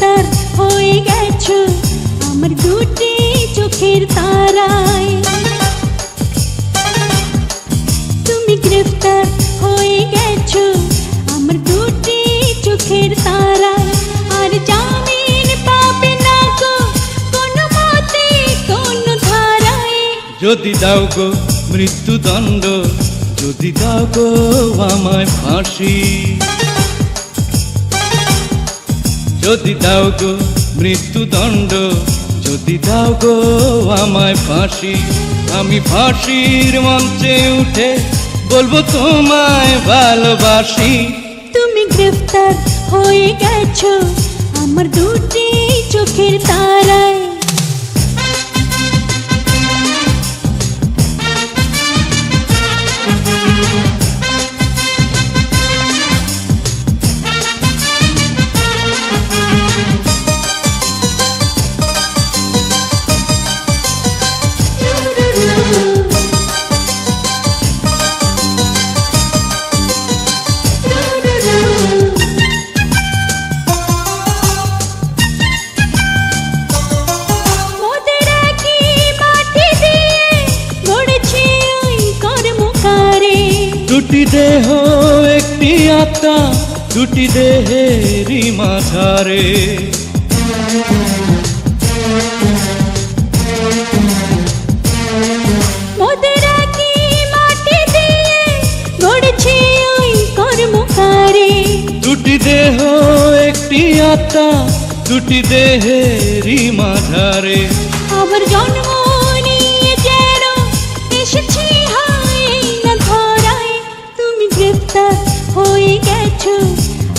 তার হয়ে গেছো, আমার দুটি চোখের তারায়। তুমি গ্রেফতার হয়ে গেছো, আমার দুটি চোখের তারায়। আর জামিন পাবে না গো, কোনো মতে, কোনো ধারায়। যদি দাও গো মৃত্যুদণ্ড, যদি দাও গো আমায় ফাঁসি। যদি দাও গো মৃত্যুদণ্ড, যদি দাও গো আমায় ফাঁসি, আমি ফাঁসির মঞ্চে উঠে বলব তোমায় ভালোবাসি। তুমি গ্রেফতার হয়ে গেছো, আমার দুটি চোখের তারায়। দুটি দেহ একটি আত্মা দুটি দেহেরই মাঝারে। দুটি দেহ একটি আত্মা দুটি দেহেরই মাঝারে। আবার জন্ম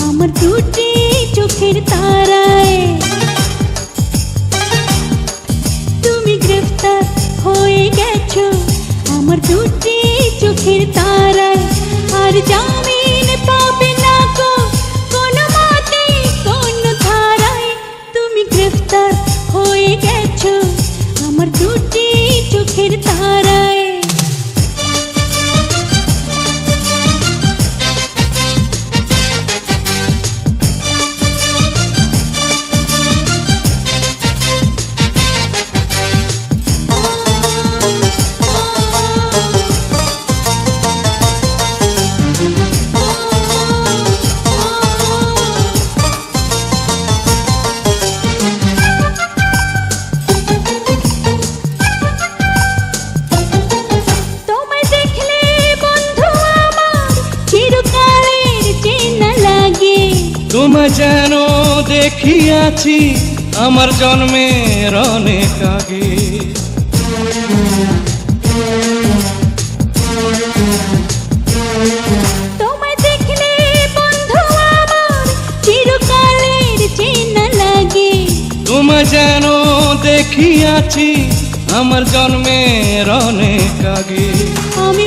আমার দুটি চোখের তারায় তোমায় যেন দেখিয়াছি আমার জন্মের অনেক আগে। তোমায় যেন দেখিয়াছি আমার জন্মের অনেক আগে। আমি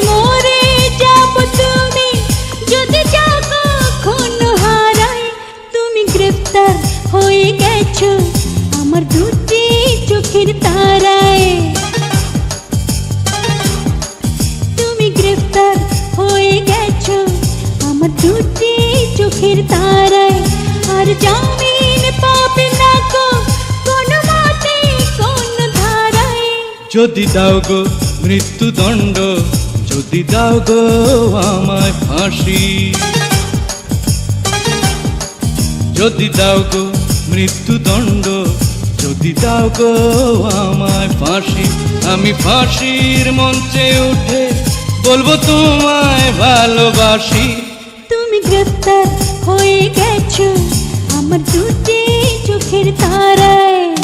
গ্রেফতার হয়ে গো যদি দাও গো মৃত্যুদণ্ড, যদি দাও গো আমায় ফাঁসি। যদি দাও গো মৃত্যুদণ্ড যদি দাও গো আমায় ফাঁসি, আমি ফাঁসির মঞ্চে উঠে বলব তোমায় ভালোবাসি। তুমি গ্রেফতার হয়ে গেছো, আমার দুটি চোখের তারায়।